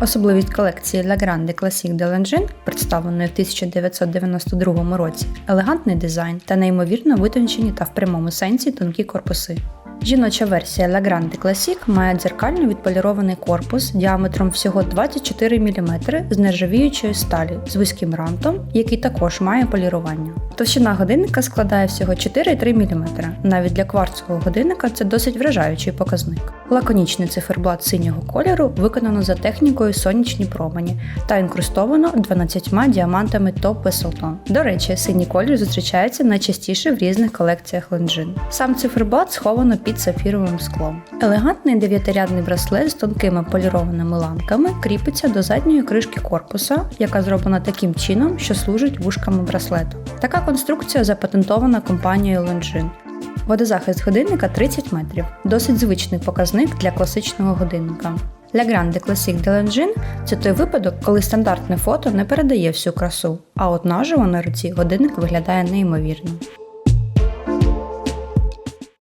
Особливість колекції La Grande Classique de Longines, представленої в 1992 році, елегантний дизайн та неймовірно витончені та в прямому сенсі тонкі корпуси. Жіноча версія La Grande Classique має дзеркально відполірований корпус діаметром всього 24 мм з нержавіючої сталі з вузьким рантом, який також має полірування. Товщина годинника складає всього 4,3 мм. Навіть для кварцового годинника це досить вражаючий показник. Лаконічний циферблат синього кольору виконано за технікою сонячні промені та інкрустовано 12 діамантами топ Wesselton. До речі, синій колір зустрічається найчастіше в різних колекціях Longines. Сам циферблат сховано під сапфіровим склом. Елегантний дев'ятирядний браслет з тонкими полірованими ланками кріпиться до задньої кришки корпуса, яка зроблена таким чином, що служить вушками браслету. Така конструкція запатентована компанією Longines. Водозахист годинника 30 метрів. Досить звичний показник для класичного годинника. Для Grande Classique de Longines – це той випадок, коли стандартне фото не передає всю красу, а от наживо на руці годинник виглядає неймовірно.